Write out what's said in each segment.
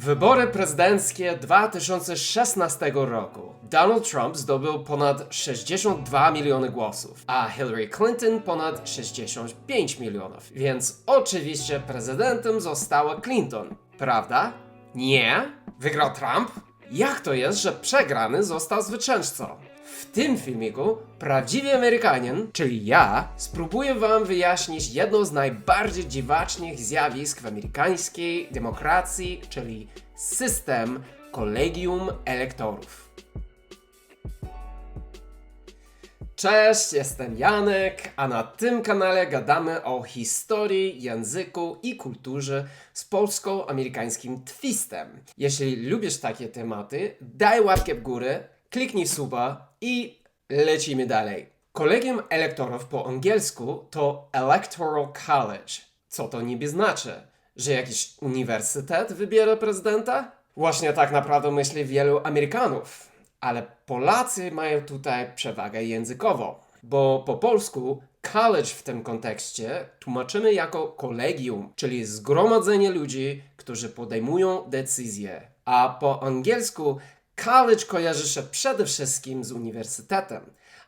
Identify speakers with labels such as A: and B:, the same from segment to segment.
A: Wybory prezydenckie 2016 roku. Donald Trump zdobył ponad 62 miliony głosów, a Hillary Clinton ponad 65 milionów. Więc oczywiście prezydentem została Clinton, prawda? Nie? Wygrał Trump? Jak to jest, że przegrany został zwycięzcą? W tym filmiku prawdziwy Amerykanin, czyli ja, spróbuję wam wyjaśnić jedno z najbardziej dziwacznych zjawisk w amerykańskiej demokracji, czyli system kolegium elektorów. Cześć, jestem Janek, a na tym kanale gadamy o historii, języku i kulturze z polsko-amerykańskim twistem. Jeśli lubisz takie tematy, daj łapkę w górę, kliknij suba i lecimy dalej. Kolegium elektorów po angielsku to Electoral College. Co to niby znaczy? Że jakiś uniwersytet wybiera prezydenta? Właśnie tak naprawdę myśli wielu Amerykanów. Ale Polacy mają tutaj przewagę językową, bo po polsku college w tym kontekście tłumaczymy jako kolegium, czyli zgromadzenie ludzi, którzy podejmują decyzje. A po angielsku college kojarzy się przede wszystkim z uniwersytetem,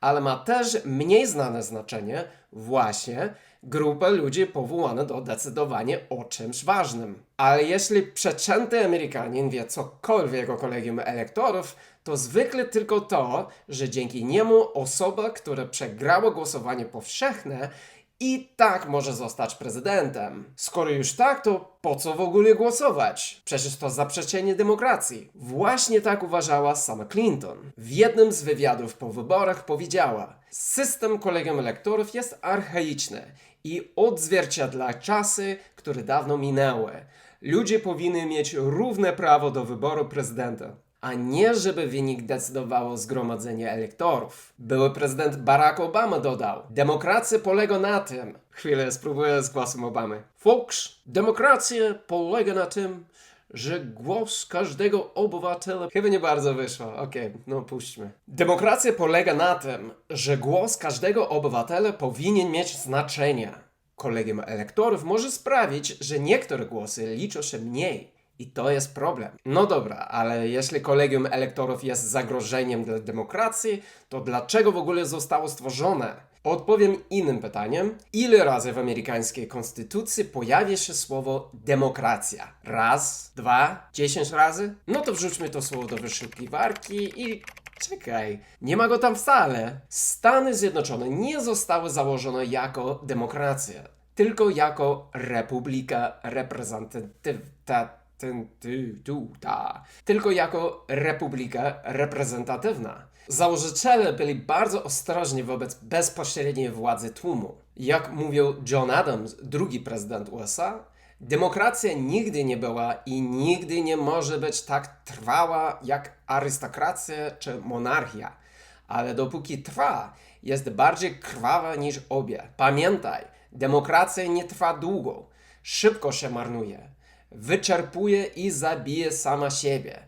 A: ale ma też mniej znane znaczenie właśnie grupę ludzi powołane do decydowania o czymś ważnym. Ale jeśli przeciętny Amerykanin wie cokolwiek o kolegium elektorów, to zwykle tylko to, że dzięki niemu osoba, która przegrała głosowanie powszechne, i tak może zostać prezydentem. Skoro już tak, to po co w ogóle głosować? Przecież to zaprzeczenie demokracji. Właśnie tak uważała sama Clinton. W jednym z wywiadów po wyborach powiedziała: System kolegium elektorów jest archaiczny i odzwierciedla czasy, które dawno minęły. Ludzie powinni mieć równe prawo do wyboru prezydenta a nie żeby wynik decydowało zgromadzenie elektorów. Były prezydent Barack Obama dodał: Demokracja polega na tym. Chwilę spróbuję z głosem Obamy. Folks, demokracja polega na tym, że głos każdego obywatela. Chyba nie bardzo wyszło. Okej, no puśćmy. Demokracja polega na tym, że głos każdego obywatela powinien mieć znaczenie. Kolegium elektorów może sprawić, że niektóre głosy liczą się mniej. I to jest problem. No dobra, ale jeśli kolegium elektorów jest zagrożeniem dla demokracji, to dlaczego w ogóle zostało stworzone? Odpowiem innym pytaniem. Ile razy w amerykańskiej konstytucji pojawia się słowo demokracja? Raz, dwa, dziesięć razy? No to wrzućmy to słowo do wyszukiwarki i Czekaj, nie ma go tam wcale. Stany Zjednoczone nie zostały założone jako demokracja, tylko jako republika reprezentatywna ten, ty, tu, ta, tylko jako republika reprezentatywna. Założyciele byli bardzo ostrożni wobec bezpośredniej władzy tłumu. Jak mówił John Adams, drugi prezydent USA, demokracja nigdy nie była i nigdy nie może być tak trwała jak arystokracja czy monarchia. Ale dopóki trwa, jest bardziej krwawa niż obie. Pamiętaj, demokracja nie trwa długo, szybko się marnuje wyczerpuje i zabije sama siebie.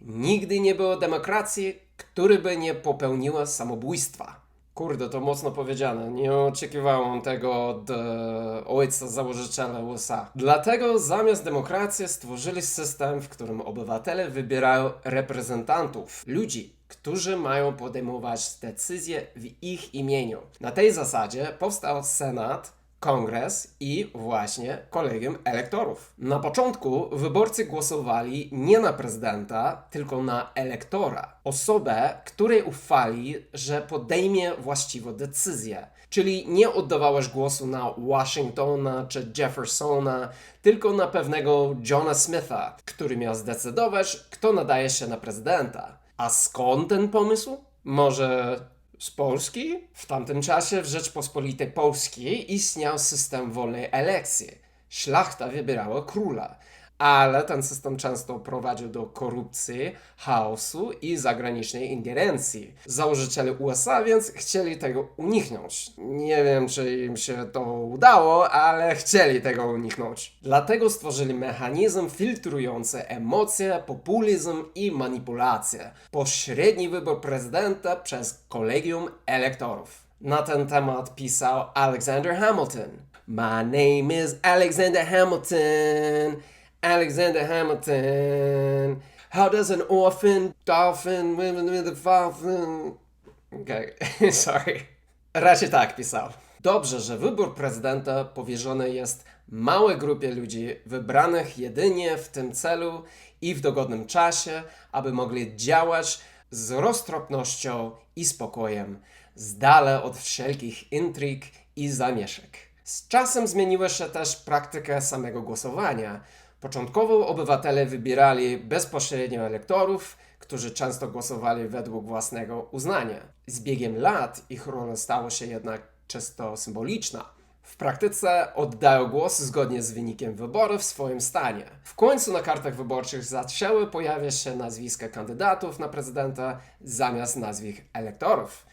A: Nigdy nie było demokracji, która by nie popełniła samobójstwa. Kurde, to mocno powiedziane. Nie oczekiwałem tego od e, ojca założyciela USA. Dlatego zamiast demokracji stworzyli system, w którym obywatele wybierają reprezentantów, ludzi, którzy mają podejmować decyzje w ich imieniu. Na tej zasadzie powstał Senat, kongres i właśnie kolegium elektorów. Na początku wyborcy głosowali nie na prezydenta, tylko na elektora. Osobę, której ufali, że podejmie właściwą decyzję. Czyli nie oddawałeś głosu na Washingtona czy Jeffersona, tylko na pewnego Johna Smitha, który miał zdecydować, kto nadaje się na prezydenta. A skąd ten pomysł? Może z Polski? W tamtym czasie w Rzeczpospolitej Polskiej istniał system wolnej elekcji. Szlachta wybierała króla, ale ten system często prowadził do korupcji, chaosu i zagranicznej ingerencji. Założyciele USA więc chcieli tego uniknąć. Nie wiem, czy im się to udało, ale chcieli tego uniknąć. Dlatego stworzyli mechanizm filtrujący emocje, populizm i manipulacje. Pośredni wybór prezydenta przez kolegium elektorów. Na ten temat pisał Alexander Hamilton. My name is Alexander Hamilton. Alexander Hamilton. How does an orphan dolphin live with a dolphin? Okej, sorry. Raczej tak pisał. Dobrze, że wybór prezydenta powierzony jest małej grupie ludzi wybranych jedynie w tym celu i w dogodnym czasie, aby mogli działać z roztropnością i spokojem, z dala od wszelkich intryg i zamieszek. Z czasem zmieniła się też praktyka samego głosowania. Początkowo obywatele wybierali bezpośrednio elektorów, którzy często głosowali według własnego uznania. Z biegiem lat ich rola stała się jednak czysto symboliczna. W praktyce oddają głos zgodnie z wynikiem wyborów w swoim stanie. W końcu na kartach wyborczych zaczęły pojawiać się nazwiska kandydatów na prezydenta zamiast nazwisk elektorów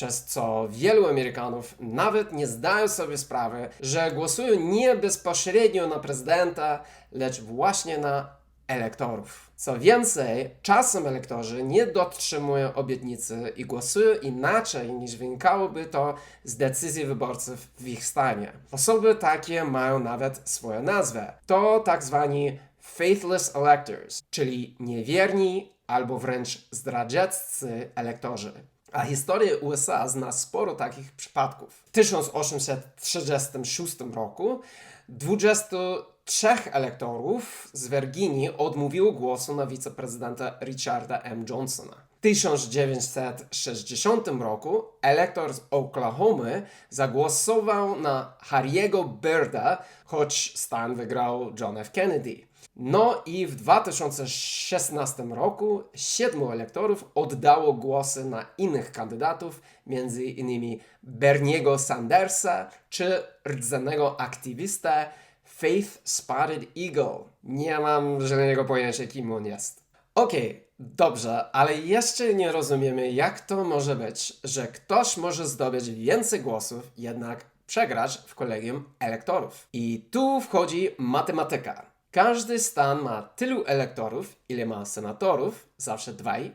A: przez co wielu Amerykanów nawet nie zdają sobie sprawy, że głosują nie bezpośrednio na prezydenta, lecz właśnie na elektorów. Co więcej, czasem elektorzy nie dotrzymują obietnicy i głosują inaczej niż wynikałoby to z decyzji wyborców w ich stanie. Osoby takie mają nawet swoją nazwę. To tak zwani faithless electors, czyli niewierni albo wręcz zdradzieccy elektorzy. A historia USA zna sporo takich przypadków. W 1836 roku 23 elektorów z Virginii odmówiło głosu na wiceprezydenta Richarda M. Johnsona. W 1960 roku elektor z Oklahomy zagłosował na Harry'ego Byrda, choć stan wygrał John F. Kennedy. No i w 2016 roku siedmiu elektorów oddało głosy na innych kandydatów, między innymi Berniego Sandersa czy rdzennego aktywistę Faith Spotted Eagle. Nie mam żadnego pojęcia, kim on jest. Okej, dobrze, ale jeszcze nie rozumiemy, jak to może być, że ktoś może zdobyć więcej głosów, jednak przegrać w kolegium elektorów. I tu wchodzi matematyka. Każdy stan ma tylu elektorów, ile ma senatorów, zawsze dwaj,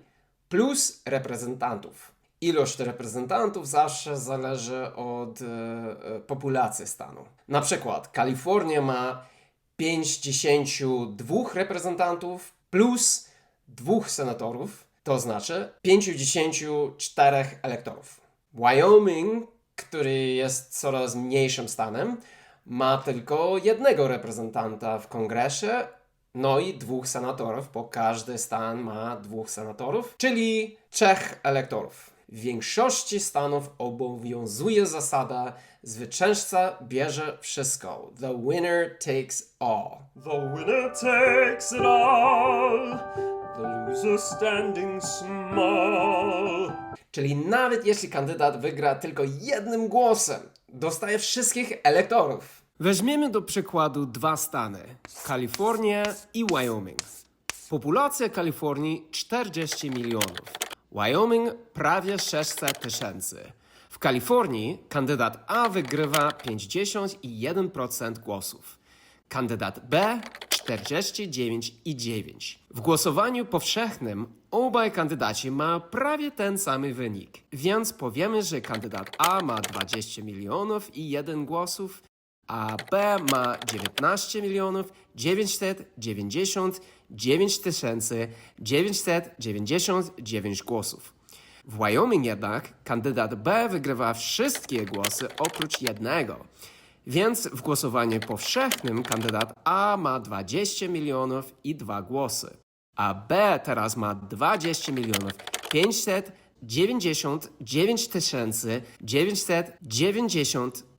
A: plus reprezentantów. Ilość reprezentantów zawsze zależy od e, populacji stanu. Na przykład Kalifornia ma 52 reprezentantów plus dwóch senatorów, to znaczy 54 elektorów. Wyoming, który jest coraz mniejszym stanem, ma tylko jednego reprezentanta w kongresie, no i dwóch senatorów, bo każdy stan ma dwóch senatorów, czyli trzech elektorów. W większości stanów obowiązuje zasada zwycięzca bierze wszystko. The winner takes all.
B: The winner takes it all, the loser standing small.
A: Czyli nawet jeśli kandydat wygra tylko jednym głosem, dostaje wszystkich elektorów. Weźmiemy do przykładu dwa stany: Kalifornię i Wyoming. Populacja Kalifornii 40 milionów, Wyoming prawie 600 tysięcy. W Kalifornii kandydat A wygrywa 51% głosów, kandydat B 49,9. W głosowaniu powszechnym obaj kandydaci mają prawie ten sam wynik, więc powiemy, że kandydat A ma 20 milionów i 1 głosów, a B ma 19 milionów 999 tysięcy 999 głosów. W Wyoming jednak kandydat B wygrywa wszystkie głosy oprócz jednego. Więc w głosowaniu powszechnym kandydat A ma 20 milionów i dwa głosy, a B teraz ma 20 milionów 599 tysięcy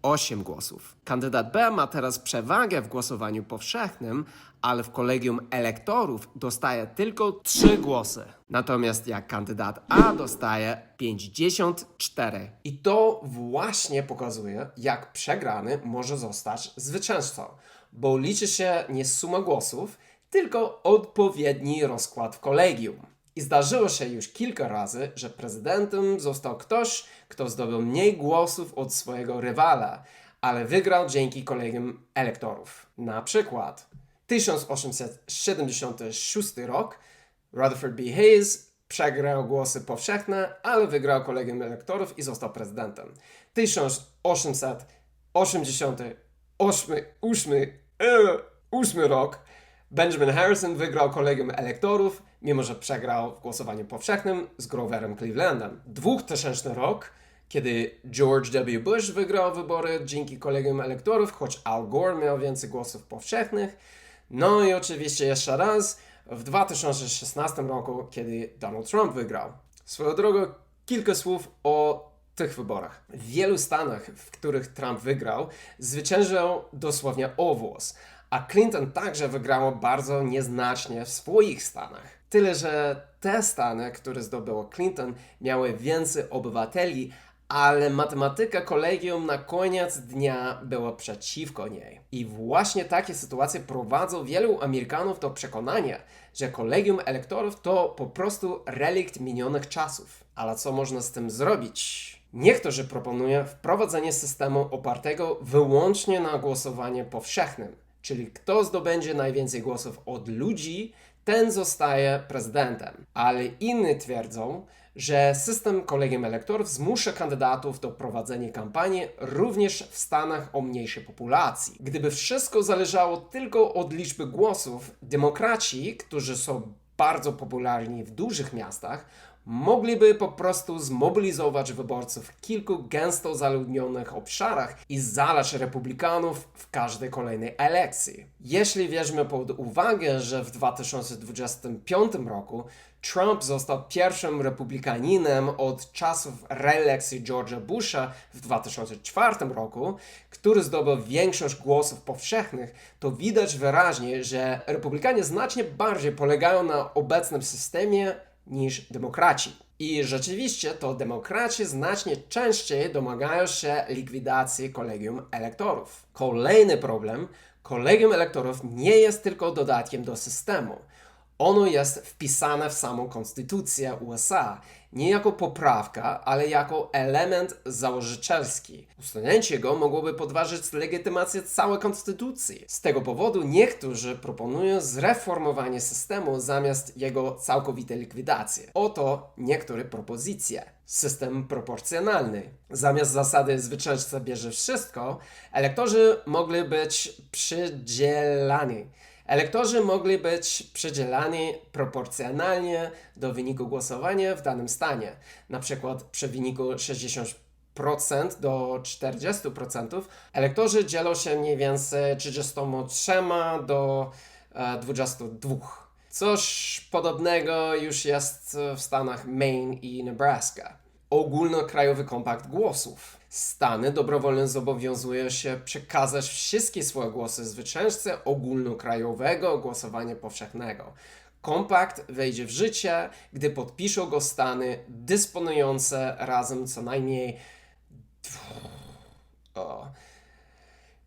A: 998 głosów. Kandydat B ma teraz przewagę w głosowaniu powszechnym, ale w kolegium elektorów dostaje tylko 3 głosy. Natomiast jak kandydat A dostaje 54. I to właśnie pokazuje, jak przegrany może zostać zwycięzcą, bo liczy się nie suma głosów, tylko odpowiedni rozkład w kolegium. I zdarzyło się już kilka razy, że prezydentem został ktoś, kto zdobył mniej głosów od swojego rywala, ale wygrał dzięki kolegium elektorów. Na przykład 1876 rok Rutherford B. Hayes przegrał głosy powszechne, ale wygrał kolegium elektorów i został prezydentem. 1888 8, 8 rok Benjamin Harrison wygrał kolegium elektorów, mimo że przegrał w głosowaniu powszechnym z Groverem Clevelandem. 2000 rok, kiedy George W. Bush wygrał wybory dzięki kolegium elektorów, choć Al Gore miał więcej głosów powszechnych. No i oczywiście jeszcze raz w 2016 roku, kiedy Donald Trump wygrał. Swoją drogą, kilka słów o tych wyborach. W wielu stanach, w których Trump wygrał, zwyciężył dosłownie o włos, a Clinton także wygrała bardzo nieznacznie w swoich stanach. Tyle, że te stany, które zdobyło Clinton, miały więcej obywateli, ale matematyka kolegium na koniec dnia była przeciwko niej. I właśnie takie sytuacje prowadzą wielu Amerykanów do przekonania, że kolegium elektorów to po prostu relikt minionych czasów. Ale co można z tym zrobić? Niektórzy proponują wprowadzenie systemu opartego wyłącznie na głosowanie powszechnym, czyli kto zdobędzie najwięcej głosów od ludzi, ten zostaje prezydentem. Ale inni twierdzą, że system kolegium elektorów zmusza kandydatów do prowadzenia kampanii również w stanach o mniejszej populacji. Gdyby wszystko zależało tylko od liczby głosów, demokraci, którzy są bardzo popularni w dużych miastach, mogliby po prostu zmobilizować wyborców w kilku gęsto zaludnionych obszarach i zalać republikanów w każdej kolejnej elekcji. Jeśli weźmie pod uwagę, że w 2025 roku Trump został pierwszym republikaninem od czasów reelekcji George'a Busha w 2004 roku, który zdobył większość głosów powszechnych, to widać wyraźnie, że republikanie znacznie bardziej polegają na obecnym systemie niż demokraci. I rzeczywiście to demokraci znacznie częściej domagają się likwidacji kolegium elektorów. Kolejny problem: kolegium elektorów nie jest tylko dodatkiem do systemu. Ono jest wpisane w samą konstytucję USA, nie jako poprawka, ale jako element założycielski. Usunięcie go mogłoby podważyć legitymację całej konstytucji. Z tego powodu niektórzy proponują zreformowanie systemu zamiast jego całkowitej likwidacji. Oto niektóre propozycje. System proporcjonalny. Zamiast zasady zwycięzca bierze wszystko, elektorzy mogli być przydzielani. Elektorzy mogli być przydzielani proporcjonalnie do wyniku głosowania w danym stanie. Na przykład przy wyniku 60% do 40% elektorzy dzielą się mniej więcej 33 do e, 22. Coś podobnego już jest w stanach Maine i Nebraska. Ogólnokrajowy kompakt głosów. Stany dobrowolnie zobowiązują się przekazać wszystkie swoje głosy zwycięzcy ogólnokrajowego głosowania powszechnego. Kompakt wejdzie w życie, gdy podpiszą go Stany dysponujące razem co najmniej o,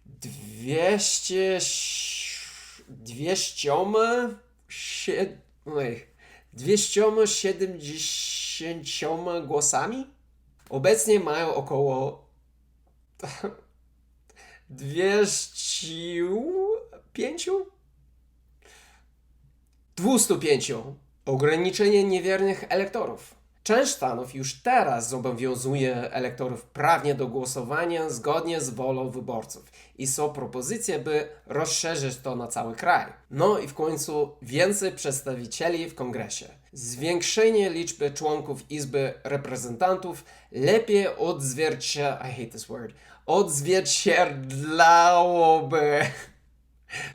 A: 200 200 sie- oj, 270 głosami? Obecnie mają około 205? 205. Ograniczenie niewiernych elektorów. Część stanów już teraz zobowiązuje elektorów prawnie do głosowania zgodnie z wolą wyborców i są propozycje, by rozszerzyć to na cały kraj. No i w końcu więcej przedstawicieli w kongresie. Zwiększenie liczby członków Izby Reprezentantów lepiej odzwiercia... I hate this word. Odzwierciedlałoby...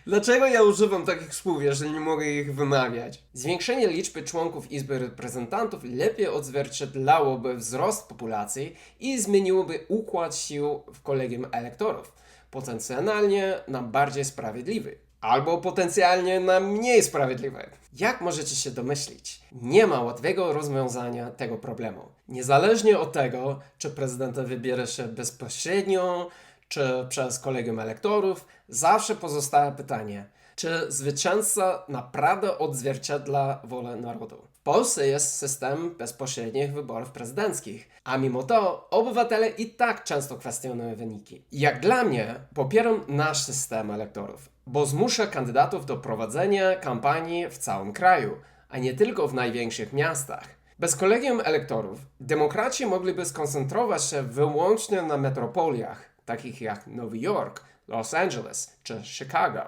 A: Dlaczego ja używam takich słów, jeżeli nie mogę ich wymawiać? Zwiększenie liczby członków Izby Reprezentantów lepiej odzwierciedlałoby wzrost populacji i zmieniłoby układ sił w kolegium elektorów, potencjalnie na bardziej sprawiedliwy. Albo potencjalnie na mniej sprawiedliwy. Jak możecie się domyślić, nie ma łatwego rozwiązania tego problemu. Niezależnie od tego, czy prezydenta wybiera się bezpośrednio, czy przez kolegium elektorów, zawsze pozostaje pytanie, czy zwycięzca naprawdę odzwierciedla wolę narodu. W Polsce jest system bezpośrednich wyborów prezydenckich, a mimo to obywatele i tak często kwestionują wyniki. Jak dla mnie, popieram nasz system elektorów, bo zmusza kandydatów do prowadzenia kampanii w całym kraju, a nie tylko w największych miastach. Bez kolegium elektorów demokraci mogliby skoncentrować się wyłącznie na metropoliach, takich jak Nowy Jork, Los Angeles czy Chicago,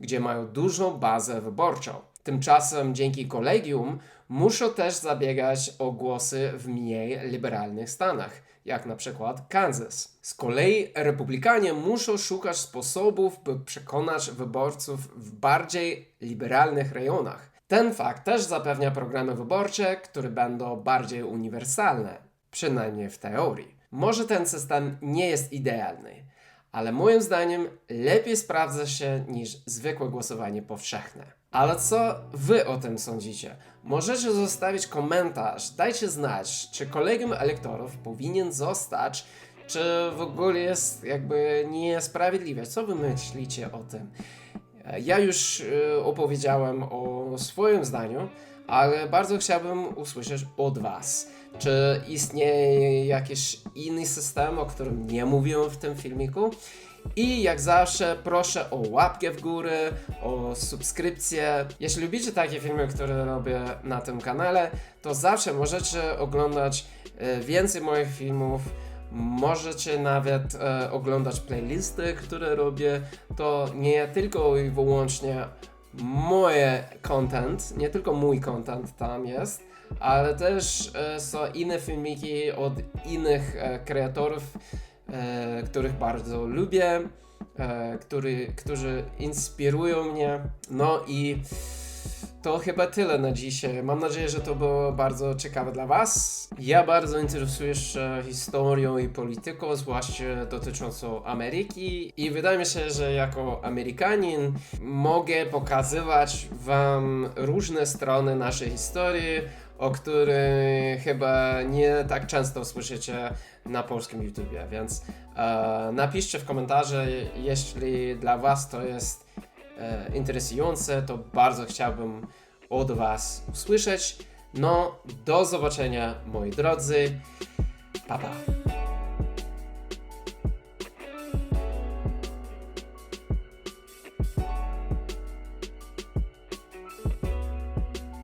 A: gdzie mają dużą bazę wyborczą. Tymczasem dzięki kolegium muszą też zabiegać o głosy w mniej liberalnych stanach, jak na przykład Kansas. Z kolei republikanie muszą szukać sposobów, by przekonać wyborców w bardziej liberalnych rejonach. Ten fakt też zapewnia programy wyborcze, które będą bardziej uniwersalne, przynajmniej w teorii. Może ten system nie jest idealny, ale moim zdaniem lepiej sprawdza się niż zwykłe głosowanie powszechne. Ale co wy o tym sądzicie? Możecie zostawić komentarz, dajcie znać, czy kolegium elektorów powinien zostać, czy w ogóle jest jakby niesprawiedliwe. Co wy myślicie o tym? Ja już e, opowiedziałem o swoim zdaniu, ale bardzo chciałbym usłyszeć od Was. Czy istnieje jakiś inny system, o którym nie mówiłem w tym filmiku? I jak zawsze proszę o łapkę w górę, o subskrypcję. Jeśli lubicie takie filmy, które robię na tym kanale, to zawsze możecie oglądać e, więcej moich filmów. Możecie nawet e, oglądać playlisty, które robię. To nie tylko i wyłącznie moje content, nie tylko mój content tam jest, ale też e, są inne filmiki od innych e, kreatorów, e, których bardzo lubię, e, który, którzy inspirują mnie. No i to chyba tyle na dzisiaj. Mam nadzieję, że to było bardzo ciekawe dla Was. Ja bardzo interesuję się historią i polityką, zwłaszcza dotyczącą Ameryki i wydaje mi się, że jako Amerykanin mogę pokazywać Wam różne strony naszej historii, o których chyba nie tak często słyszycie na polskim YouTubie, więc e, napiszcie w komentarze, jeśli dla Was to jest e, interesujące, to bardzo chciałbym od Was usłyszeć. No, do zobaczenia moi drodzy. Pa pa.